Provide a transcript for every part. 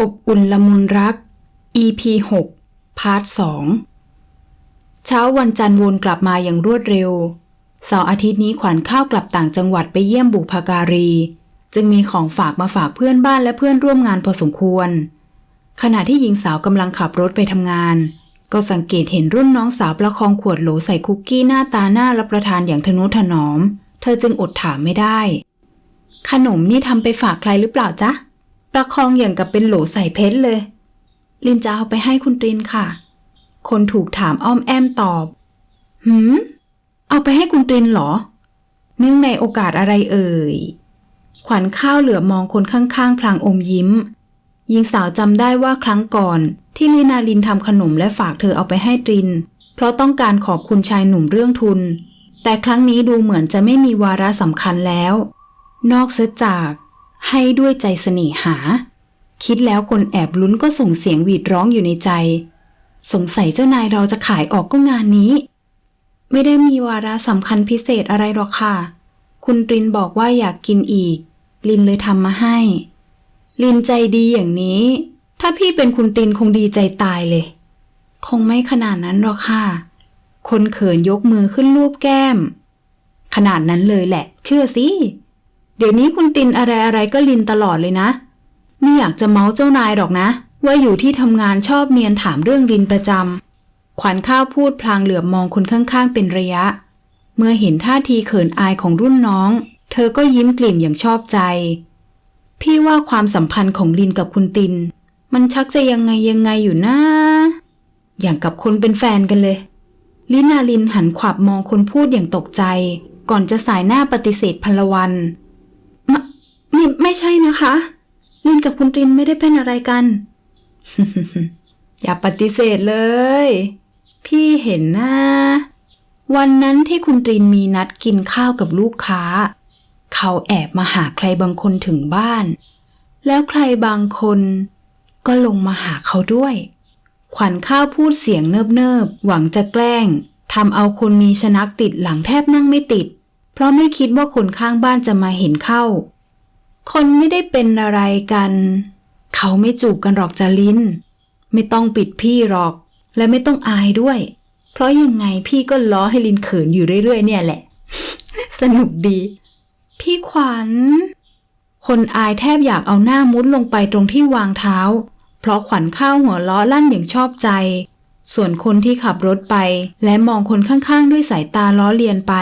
อบอุ่นละมุนรัก EP 6พาร์ท2เช้าวันจันทร์วนกลับมาอย่างรวดเร็วเสาร์อาทิตย์นี้ขวัญข้าวกลับต่างจังหวัดไปเยี่ยมบุพการี จึงมีของฝากมาฝากเพื่อนบ้านและเพื่อนร่วมงานพอสมควร ขณะที่หญิงสาวกำลังขับรถไปทำงาน ก็สังเกตเห็นรุ่นน้องสาวประคองขวดโหลใส่คุกกี้หน้าตาหน่ารับประทานอย่างทนุถนอม เธอจึงอดถามไม่ได้ ขนมนี่ทำไปฝากใครหรือเปล่าจ๊ะ ประคองอย่างกับเป็นโหลใส่เพชรเลย ลินจะเอาไปให้คุณตรินค่ะ คนถูกถามอ้อมแอมตอบ หืม เอาไปให้คุณตรินเหรอ เนื่องในโอกาสอะไรเอ่ย ขวัญข้าวเหลือมองคนข้างๆ พลางอมยิ้ม หญิงสาวจำได้ว่าครั้งก่อนที่ลีนาลินทำขนมและฝากเธอเอาไปให้ตริน เพราะต้องการขอบคุณชายหนุ่มเรื่องทุน แต่ครั้งนี้ดูเหมือนจะไม่มีวาระสำคัญแล้ว นอกเสียจาก ให้ด้วยใจเสน่หา คิดแล้วคนแอบลุ้นก็ส่งเสียงหวีดร้องอยู่ในใจ สงสัยเจ้านายเราจะขายออกก็งานนี้ ไม่ได้มีวาระสำคัญพิเศษอะไรหรอกค่ะ คุณตรินบอกว่าอยากกินอีก ลินเลยทำมาให้ ลินใจดีอย่างนี้ ถ้าพี่เป็นคุณตินคงดีใจตายเลย คงไม่ขนาดนั้นหรอกค่ะ คนเขินยกมือขึ้นรูปแก้ม ขนาดนั้นเลยแหละ เชื่อสิ เดี๋ยวนี้คุณตินอะไรอะไรก็ลินตลอดเลยนะ ไม่อยากจะเมาเจ้านายหรอกนะ ว่าอยู่ที่ทำงานชอบเนียนถามเรื่องลินประจำขวัญข้าวพูดพลางเหลือบมองคนข้างๆ เป็นระยะ เมื่อเห็นท่าทีเขินอายของรุ่นน้อง เธอก็ยิ้มกลิ่มอย่างชอบใจ พี่ว่าความสัมพันธ์ของลินกับคุณติน มันชักจะยังไงยังไงอยู่นะ อย่างกับคนเป็นแฟนกันเลย ลินาลินหันขวับมองคนพูดอย่างตกใจ ก่อนจะสายหน้าปฏิเสธพลวัน ไม่ไม่ใช่นะคะลินกับคุณตินไม่ได้เป็นอะไรกัน อย่าปฏิเสธเลย พี่เห็นนะวันนั้นที่คุณตรินมีนัดกินข้าวกับลูกค้า เขาแอบมาหาใครบางคนถึงบ้าน แล้วใครบางคนก็ลงมาหาเขาด้วย ขวัญข้าวพูดเสียงเนิบๆ หวังจะแกล้งทำเอาคนมีชนักติดหลังแทบนั่งไม่ติด เพราะไม่คิดว่าคนข้างบ้านจะมาเห็นเข้า คนไม่ได้เป็นอะไรกัน เขาไม่จูบกันหรอกจาลิน ไม่ต้องปิดพี่หรอก และไม่ต้องอายด้วย เพราะยังไงพี่ก็ล้อให้ลินเขินอยู่เรื่อยๆ เนี่ยแหละ สนุกดี พี่ขวัญ คนอายแทบอยากเอาหน้ามุดลงไปตรงที่วางเท้า เพราะขวัญข้าวหัวล้อลั่นอย่างชอบใจ ส่วนคนที่ขับรถไป และมองคนข้างๆ ด้วยสายตาล้อเลียนไป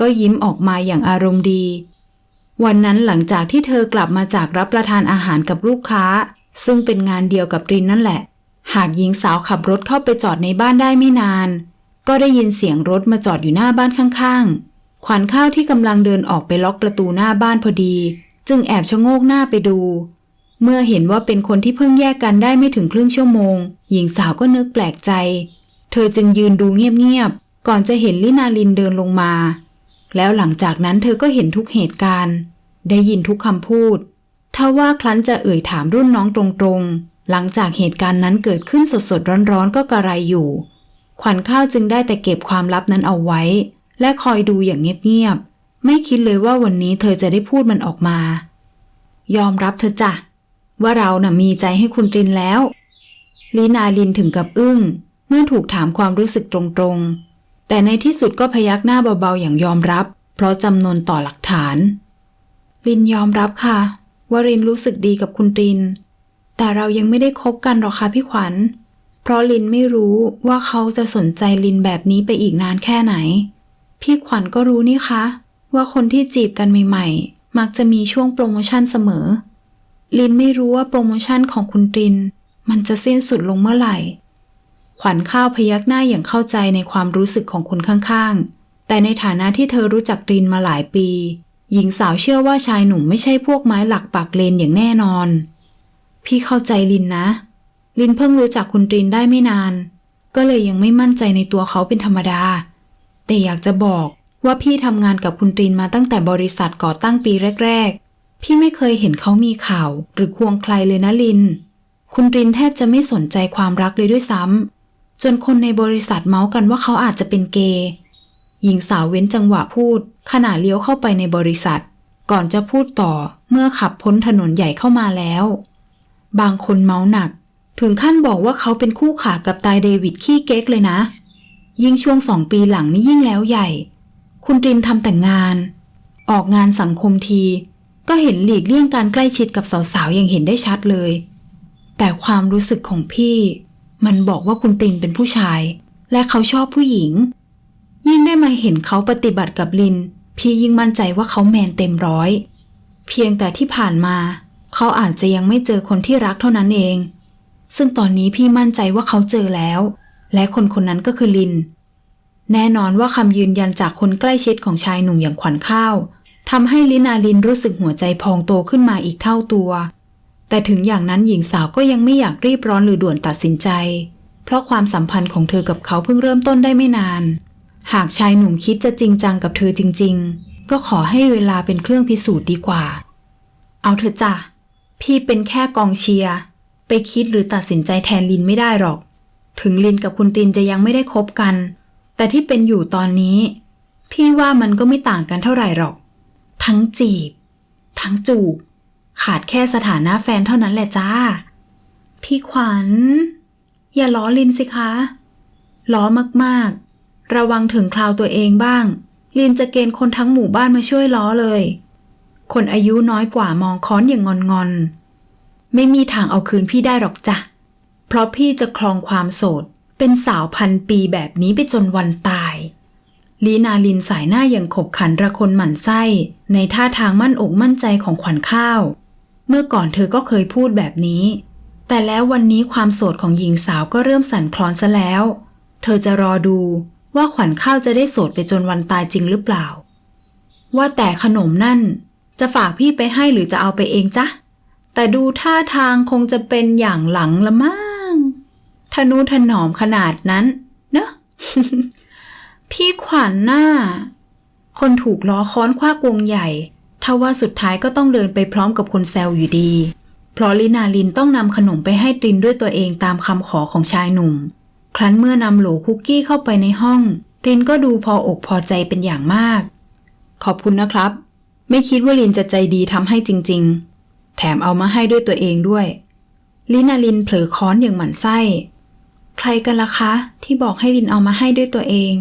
ก็ยิ้มออกมาอย่างอารมณ์ดี วันนั้นหลังจากที่เธอกลับมาจากรับประทานอาหารกับลูกค้า ซึ่งเป็นงานเดียวกับรินนั่นแหละ หากหญิงสาวขับรถเข้าไปจอดในบ้านได้ไม่นาน ก็ได้ยินเสียงรถมาจอดอยู่หน้าบ้านข้างๆ ขวัญข้าวที่กำลังเดินออกไปล็อกประตูหน้าบ้านพอดี จึงแอบชะโงกหน้าไปดู เมื่อเห็นว่าเป็นคนที่เพิ่งแยกกันได้ไม่ถึงครึ่งชั่วโมง หญิงสาวก็นึกแปลกใจ เธอจึงยืนดูเงียบๆก่อนจะเห็นลินาลินเดินลงมา แล้วหลังจากนั้นเธอก็เห็นทุกเหตุการณ์ ได้ยินทุกคำพูดถ้าว่าครั้นจะเอ่ยถามรุ่นน้องตรงๆ หลังจากเหตุการณ์นั้นเกิดขึ้นสดๆ ร้อนๆ ก็กระไรอยู่ ขวัญข้าวจึงได้แต่เก็บความลับนั้นเอาไว้ และคอยดูอย่างเงียบๆ ไม่คิดเลยว่าวันนี้เธอจะได้พูดมันออกมา ยอมรับเธอจ้ะ ว่าเราน่ะมีใจให้คุณตินแล้ว ลีนาลินถึงกับอึ้ง เมื่อถูกถามความรู้สึกตรงๆ แต่ในที่สุดก็พยักหน้าเบาๆอย่างยอมรับ เพราะจำนวนต่อหลักฐาน ลินยอมรับค่ะ ว่ารินรู้สึกดีกับคุณติน แต่เรายังไม่ได้คบกันหรอกค่ะพี่ขวัญ เพราะลินไม่รู้ว่าเขาจะสนใจลินแบบนี้ไปอีกนานแค่ไหน พี่ขวัญก็รู้นี่คะ ว่าคนที่จีบกันใหม่ๆ มักจะมีช่วงโปรโมชั่นเสมอ ลินไม่รู้ว่าโปรโมชั่นของคุณติน มันจะสิ้นสุดลงเมื่อไหร่ ขวัญข้าวพยักหน้าอย่างเข้าใจในความรู้สึกของคนข้างๆ แต่ในฐานะที่เธอรู้จักรินมาหลายปี หญิงสาวเชื่อว่าชายหนุ่มไม่ใช่พวกไม้หลักปักเลนอย่างแน่นอน พี่เข้าใจลินนะ ลินเพิ่งรู้จักคุณตรินได้ไม่นาน ก็เลยยังไม่มั่นใจในตัวเขาเป็นธรรมดา แต่อยากจะบอกว่าพี่ทำงานกับคุณตรินมาตั้งแต่บริษัทก่อตั้งปีแรก ๆ พี่ไม่เคยเห็นเขามีข่าว หรือควงใครเลยนะลิน คุณตรินแทบจะไม่สนใจความรักเลยด้วยซ้ำ จนคนในบริษัทเมาส์กันว่าเขาอาจจะเป็นเกย์หญิงสาวเว้นจังหวะพูด ขณะเลี้ยวเข้าไปในบริษัท ก่อนจะพูดต่อเมื่อขับพ้นถนนใหญ่เข้ามาแล้ว บางคนเมาหนัก ถึงขั้นบอกว่าเขาเป็นคู่ขากับตายเดวิดขี้เก๊กเลยนะ ยิ่งช่วงสองปีหลังนี่ยิ่งแล้วใหญ่ คุณรินทำแต่งงาน ออกงานสังคมที ก็เห็นหลีกเลี่ยงการใกล้ชิดกับสาวๆอย่างเห็นได้ชัดเลย แต่ความรู้สึกของพี่ มันบอกว่าคุณตินเป็นผู้ชาย และเขาชอบผู้หญิง ยิ่งได้มาเห็นเขาปฏิบัติกับลิน พี่ยิ่งมั่นใจว่าเขาแมนเต็มร้อย เพียงแต่ที่ผ่านมา เขาอาจจะยังไม่เจอคนที่รักเท่านั้นเอง ซึ่งตอนนี้พี่มั่นใจว่าเขาเจอแล้ว และคนคนนั้นก็คือลิน แน่นอนว่าคำยืนยันจากคนใกล้ชิดของชายหนุ่มอย่างขวัญข้าวทำให้ลินาลินรู้สึกหัวใจพองโตขึ้นมาอีกเท่าตัว แต่ถึงอย่างนั้นหญิงสาวก็ยังไม่อยากรีบร้อนหรือด่วนตัดสินใจ เพราะความสัมพันธ์ของเธอกับเขาเพิ่งเริ่มต้นได้ไม่นาน หากชายหนุ่มคิดจะจริงจังกับเธอจริง ๆ ก็ขอให้เวลาเป็นเครื่องพิสูจน์ดีกว่า เอาเถอะจ้ะ พี่เป็นแค่กองเชียร์ ไปคิดหรือตัดสินใจแทนลินไม่ได้หรอก ถึงลินกับคุณตินจะยังไม่ได้คบกัน แต่ที่เป็นอยู่ตอนนี้ พี่ว่ามันก็ไม่ต่างกันเท่าไหร่หรอก ทั้งจีบ ทั้งจูบ ขาดแค่สถานะแฟนเท่านั้นแหละจ้า พี่ขวัญ อย่าล้อลินสิคะ ล้อมากๆ ระวังถึงคราวตัวเองบ้าง ลินจะเกณฑ์คนทั้งหมู่บ้านมาช่วยล้อเลย คนอายุน้อยกว่ามองค้อนอย่างงอนๆ ไม่มีทางเอาคืนพี่ได้หรอกจ้ะ เพราะพี่จะครองความโสด เป็นสาวพันปีแบบนี้ไปจนวันตายลีนาลินสายหน้าอย่างขบขันระคนหมั่นไส้ ในท่าทางมั่นอกมั่นใจของขวัญข้าว เมื่อก่อนเธอก็เคยพูดแบบนี้ แต่แล้ววันนี้ความโสดของหญิงสาวก็เริ่มสั่นคลอนซะแล้ว เธอจะรอดูว่าขวัญข้าวจะได้โสดไปจนวันตายจริงหรือเปล่า ว่าแต่ขนมนั่น จะฝากพี่ไปให้หรือจะเอาไปเองจ๊ะ แต่ดูท่าทางคงจะเป็นอย่างหลังละมั้งทนุถนอมขนาดนั้น เนอะพี่ขวัญน่าคนถูกล้อค้อนคว้ากวงใหญ่ ทว่าสุดท้ายก็ต้องเดินไปพร้อมกับคนแซวอยู่ดี เพราะลินาลินต้องนำขนมไปให้ตรินด้วยตัวเองตามคำขอของชายหนุ่ม ครั้นเมื่อนำโหลคุกกี้เข้าไปในห้องตรินก็ดูพออกพอใจเป็นอย่างมาก ขอบคุณนะครับ ไม่คิดว่าลินจะใจดีทำให้จริง ๆ แถมเอามาให้ด้วยตัวเองด้วย ลินาลินเผลอค้อนอย่างหมันไส้ ใครกันล่ะคะ ที่บอกให้ลินเอามาให้ด้วยตัวเอง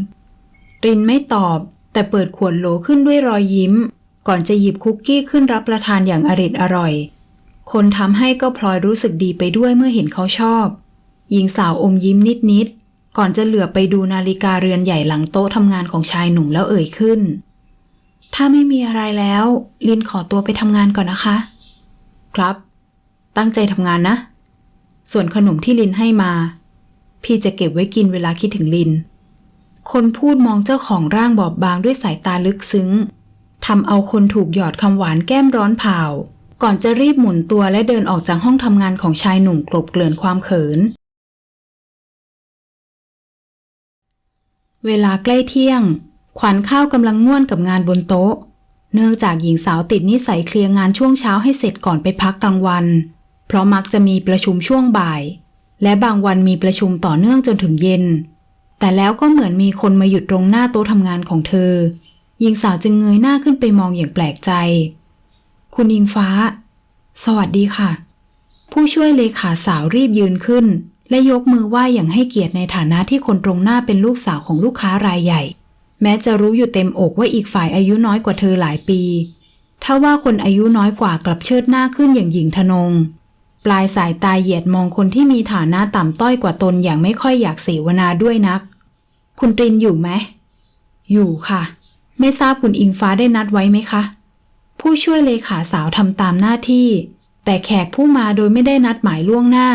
รินไม่ตอบ แต่เปิดขวดโหลขึ้นด้วยรอยยิ้ม ก่อนจะหยิบคุกกี้ขึ้นรับประทานอย่างอริดอร่อย คนทำให้ก็พลอยรู้สึกดีไปด้วยเมื่อเห็นเขาชอบ หญิงสาวอมยิ้มนิดๆ ก่อนจะเหลือไปดูนาฬิกาเรือนใหญ่หลังโต๊ะทำงานของชายหนุ่มแล้วเอ่ยขึ้น ถ้าไม่มีอะไรแล้ว ลินขอตัวไปทำงานก่อนนะคะ ครับ ตั้งใจทำงานนะ ส่วนขนมที่ลินให้มา พี่จะเก็บไว้กินเวลาคิดถึงลิน คนพูดมองเจ้าของร่างบอบบางด้วยสายตาลึกซึ้ง ทำเอาคนถูกหยอดคำหวานแก้มร้อนเผาก่อนจะรีบหมุนตัวและเดินออกจากห้องทำงานของชายหนุ่มกลบเกลื่อนความเขิน เวลาใกล้เที่ยง ขวัญข้าวกำลังง่วนกับงานบนโต๊ะ เนื่องจากหญิงสาวติดนิสัยเคลียร์งานช่วงเช้าให้เสร็จก่อนไปพักกลางวัน เพราะมักจะมีประชุมช่วงบ่าย และบางวันมีประชุมต่อเนื่องจนถึงเย็น แต่แล้วก็เหมือนมีคนมาหยุดตรงหน้าโต๊ะทำงานของเธอ หญิงสาวจึงเงยหน้าขึ้นไปมองอย่างแปลกใจ คุณอิงฟ้า สวัสดีค่ะ ผู้ช่วยเลขาสาวรีบยืนขึ้น และยกมือไหว้อย่างให้เกียรติในฐานะที่คนตรงหน้าเป็นลูกสาวของลูกค้ารายใหญ่ แม้จะรู้อยู่เต็มอกว่าอีกฝ่ายอายุน้อยกว่าเธอหลายปี ถ้าว่าคนอายุน้อยกว่ากลับเชิดหน้าขึ้นอย่างหญิงทนง ปลายสายตาเหยียดมองคนที่มีฐานะต่ำต้อยกว่าตนอย่างไม่ค่อยอยากเสวนาด้วยนัก คุณตรินอยู่ไหมอยู่ค่ะ ไม่ทราบคุณอิงฟ้าได้นัดไว้ไหมคะ ผู้ช่วยเลขาสาวทำตามหน้าที่ แต่แขกผู้มาโดยไม่ได้นัดหมายล่วงหน้า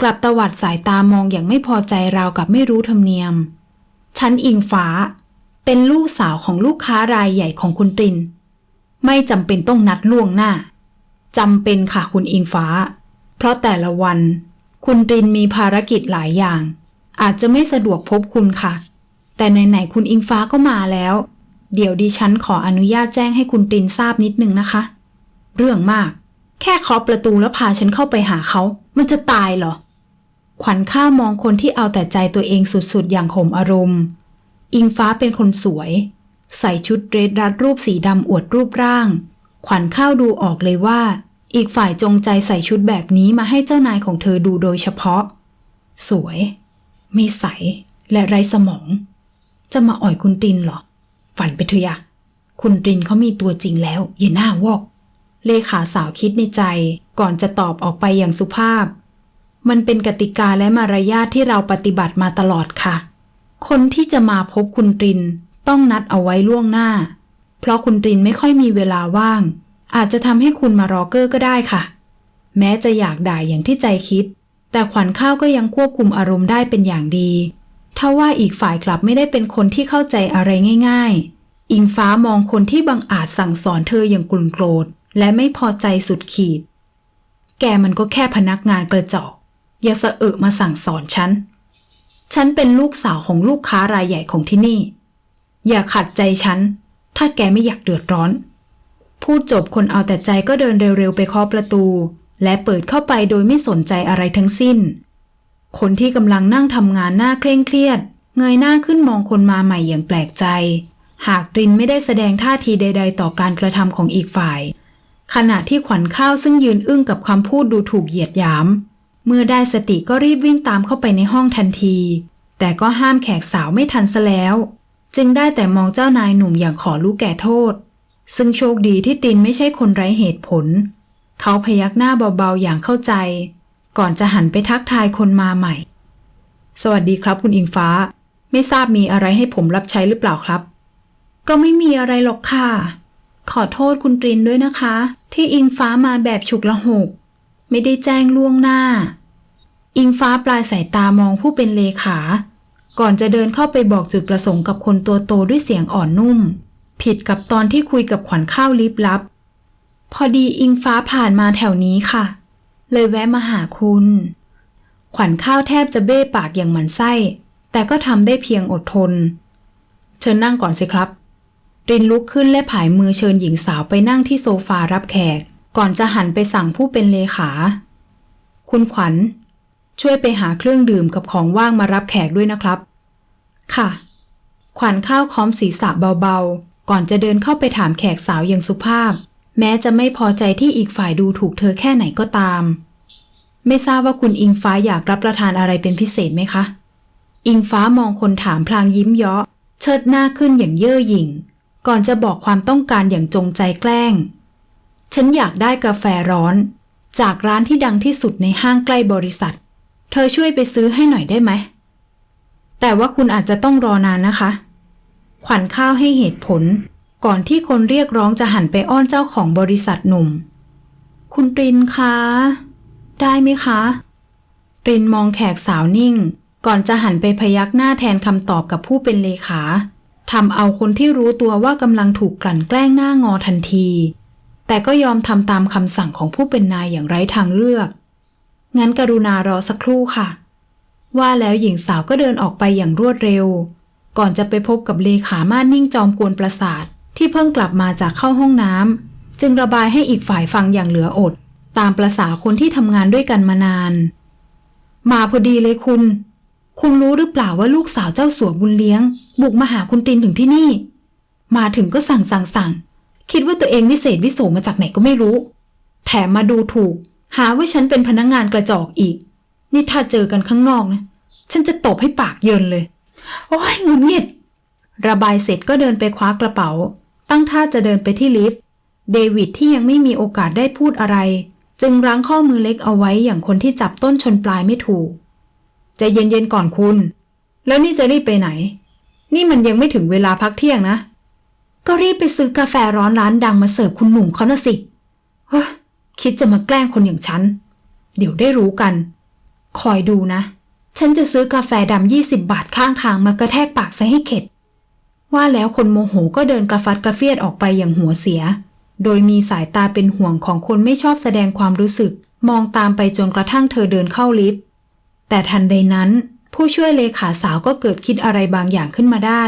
กลับตวัดสายตามองอย่างไม่พอใจราวกับไม่รู้ธรรมเนียม ฉันอิงฟ้า เป็นลูกสาวของลูกค้ารายใหญ่ของคุณตริน ไม่จำเป็นต้องนัดล่วงหน้าจำเป็นค่ะคุณอิงฟ้า เพราะแต่ละวัน คุณตรินมีภารกิจหลายอย่าง อาจจะไม่สะดวกพบคุณค่ะ แต่ไหนๆคุณอิงฟ้าก็มาแล้ว เดี๋ยวดิฉันขออนุญาตแจ้งให้คุณตรินทราบนิดนึงนะคะ เรื่องมาก แค่เคาะประตูแล้วพาฉันเข้าไปหาเขา มันจะตายเหรอ ขวัญข้าวมองคนที่เอาแต่ใจตัวเองสุดๆ อย่างข่มอารมณ์ อิงฟ้าเป็นคนสวย ใส่ชุดเรสรัดรูปสีดำอวดรูปร่าง ขวัญข้าวดูออกเลยว่า อีกฝ่ายจงใจใส่ชุดแบบนี้มาให้เจ้านายของเธอดูโดยเฉพาะ สวย ไม่ใสและไร้สมอง จะมาอ่อยคุณตินเหรอ ฝันไปเถอะยะ คุณตินเขามีตัวจริงแล้ว อย่าหน้าวอก เลขาสาวคิดในใจ ก่อนจะตอบออกไปอย่างสุภาพ มันเป็นกติกาและมารยาทที่เราปฏิบัติมาตลอดค่ะ คนที่จะมาพบคุณตรินต้องนัดเอาไว้ล่วงหน้า เพราะคุณตรินไม่ค่อยมีเวลาว่าง อาจจะทำให้คุณมารอเกอร์ก็ได้ค่ะ แม้จะอยากด่าอย่างที่ใจคิด แต่ขวัญข้าวก็ยังควบคุมอารมณ์ได้เป็นอย่างดี ถ้าว่าอีกฝ่ายกลับไม่ได้เป็นคนที่เข้าใจอะไรง่าย ๆ อิงฟ้ามองคนที่บังอาจสั่งสอนเธออย่างกลุ่นโกรธ และไม่พอใจสุดขีด แกมันก็แค่พนักงานกระจอก อย่าสะเอะมาสั่งสอนฉัน ฉันเป็นลูกสาวของลูกค้ารายใหญ่ของที่นี่ อย่าขัดใจฉัน ถ้าแกไม่อยากเดือดร้อน พูดจบคนเอาแต่ใจก็เดินเร็วๆไปเคาะประตู และเปิดเข้าไปโดยไม่สนใจอะไรทั้งสิ้น คนที่กำลังนั่งทำงานหน้าเคร่งเครียด เงยหน้าขึ้นมองคนมาใหม่อย่างแปลกใจ หากตรินไม่ได้แสดงท่าทีใด ๆ ต่อการกระทำของอีกฝ่าย ขณะที่ขวัญข้าวซึ่งยืนอึ้งกับคำพูดดูถูกเหยียดหยาม เมื่อได้สติก็รีบวิ่งตามเข้าไปในห้องทันที แต่ก็ห้ามแขกสาวไม่ทันซะแล้ว จึงได้แต่มองเจ้านายหนุ่มอย่างขอรู้แก่โทษ ซึ่งโชคดีที่ตินไม่ใช่คนไร้เหตุผล เขาพยักหน้าเบาๆอย่างเข้าใจ ก่อนจะหันไปทักทายคนมาใหม่ สวัสดีครับคุณอิงฟ้า ไม่ทราบมีอะไรให้ผมรับใช้หรือเปล่าครับ ก็ไม่มีอะไรหรอกค่ะ ขอโทษคุณตรินด้วยนะคะ ที่อิงฟ้ามาแบบฉุกละหกไม่ได้แจ้งล่วงหน้า อิงฟ้าปลายสายตามองผู้เป็นเลขา ก่อนจะเดินเข้าไปบอกจุดประสงค์กับคนตัวโตด้วยเสียงอ่อนนุ่ม ผิดกับตอนที่คุยกับขวัญข้าวลิบลับ พอดีอิงฟ้าผ่านมาแถวนี้ค่ะ เลยแวะมาหาคุณ ขวัญข้าวแทบจะเบ้ปากอย่างหมันไส้ แต่ก็ทำได้เพียงอดทน เชิญนั่งก่อนสิครับ รินลุกขึ้นและผายมือเชิญหญิงสาวไปนั่งที่โซฟารับแขก ก่อนจะหันไปสั่งผู้เป็นเลขา คุณขวัญ ช่วยไปหาเครื่องดื่มกับของว่างมารับแขกด้วยนะครับ ค่ะ ขวัญข้าวค้อมศีรษะเบาๆ ก่อนจะเดินเข้าไปถามแขกสาวอย่างสุภาพแม้จะไม่พอใจที่อีกฝ่ายดูถูกเธอแค่ไหนก็ตาม ไม่ทราบว่าคุณอิงฟ้าอยากรับประทานอะไรเป็นพิเศษไหมคะ อิงฟ้ามองคนถามพลางยิ้มเยาะ เชิดหน้าขึ้นอย่างเย่อหยิ่ง ก่อนจะบอกความต้องการอย่างจงใจแกล้ง ฉันอยากได้กาแฟร้อน จากร้านที่ดังที่สุดในห้างใกล้บริษัท เธอช่วยไปซื้อให้หน่อยได้ไหม แต่ว่าคุณอาจจะต้องรอนานนะคะ ขวัญข้าวให้เหตุผล ก่อนที่คนเรียกร้องจะหันไปอ้อนเจ้าของบริษัทหนุ่ม คุณตรินคะ ได้ไหมคะ รินมองแขกสาวนิ่ง ก่อนจะหันไปพยักหน้าแทนคำตอบกับผู้เป็นเลขาทำเอาคนที่รู้ตัวว่ากำลังถูกกลั่นแกล้งหน้างอทันที แต่ก็ยอมทำตามคำสั่งของผู้เป็นนายอย่างไร้ทางเลือก งั้นกรุณารอสักครู่ค่ะ ว่าแล้วหญิงสาวก็เดินออกไปอย่างรวดเร็ว ก่อนจะไปพบกับเลขาม่านนิ่งจอมกวนประสาทที่เพิ่งกลับมาจากเข้าห้องน้ำจึงระบายให้อีกฝ่ายฟังอย่างเหลืออด ตามประษาคนที่ทำงานด้วยกันมานาน มาพอดีเลยคุณ คุณรู้หรือเปล่าว่าลูกสาวเจ้าสัวบุญเลี้ยง บุกมาหาคุณตินถึงที่นี่ มาถึงก็สั่งสั่งสั่งคิดว่าตัวเองวิเศษวิโสมาจากไหนก็ไม่รู้ แถมมาดูถูก หาว่าฉันเป็นพนักงงานกระจอกอีก นี่ถ้าเจอกันข้างนอกนะ ฉันจะตบให้ปากเยินเลย โอ้ยหงุดหงิด ระบายเสร็จก็เดินไปคว้ากระเป๋า ตั้งท่าจะเดินไปที่ลิฟต์ เดวิดที่ยังไม่มีโอกาสได้พูดอะไร จึงรั้งข้อมือเล็กเอาไว้อย่างคนที่จับต้นชนปลายไม่ถูกใจเย็นๆก่อนคุณ แล้วนี่จะรีบไปไหน นี่มันยังไม่ถึงเวลาพักเที่ยงนะ ก็รีบไปซื้อกาแฟร้อนร้านดังมาเสิร์ฟคุณหนุ่มเขาน่ะสิเฮ้คิดจะมาแกล้งคนอย่างฉัน เดี๋ยวได้รู้กัน คอยดูนะ ฉันจะซื้อกาแฟดำยี่สิบบาทข้างทางมากระแทกปากใส่ให้เข็ด ว่าแล้วคนโมโหก็เดินกระฟัดกระเฟียดออกไปอย่างหัวเสีย โดยมีสายตาเป็นห่วงของคนไม่ชอบแสดงความรู้สึก มองตามไปจนกระทั่งเธอเดินเข้าลิฟต์ แต่ทันใดนั้น ผู้ช่วยเลขาสาวก็เกิดคิดอะไรบางอย่างขึ้นมาได้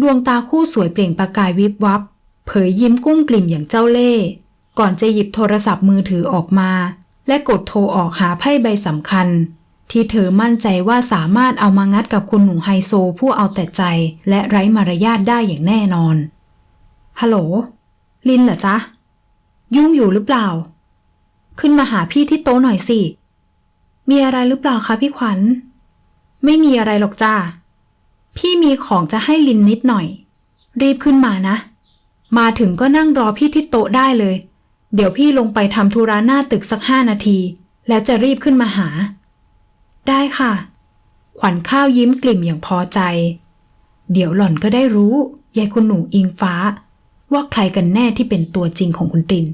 ดวงตาคู่สวยเปล่งประกายวิบวับ เผยยิ้มกุ้มกลิ่มอย่างเจ้าเล่ห์ ก่อนจะหยิบโทรศัพท์มือถือออกมา และกดโทรออกหาไพ่ใบสำคัญ ที่เธอมั่นใจว่าสามารถเอามางัดกับคุณหนุ่มไฮโซผู้เอาแต่ใจ และไร้มารยาทได้อย่างแน่นอน ฮัลโหล ลินเหรอจ๊ะ ยุ่งอยู่หรือเปล่า ขึ้นมาหาพี่ที่โต๊ะหน่อยสิ มีอะไรหรือเปล่าคะพี่ขวัญ ไม่มีอะไรหรอกจ้า พี่มีของจะให้ลินนิดหน่อย รีบขึ้นมานะ มาถึงก็นั่งรอพี่ที่โต๊ะได้เลย เดี๋ยวพี่ลงไปทำธุระหน้าตึกสักห้านาที แล้วจะรีบขึ้นมาหา ได้ค่ะ ขวัญข้าวยิ้มกลิ่มอย่างพอใจ เดี๋ยวหล่อนก็ได้รู้ยายคุณหนูอิงฟ้า ว่าใครกันแน่ที่เป็นตัวจริงของคุณตริน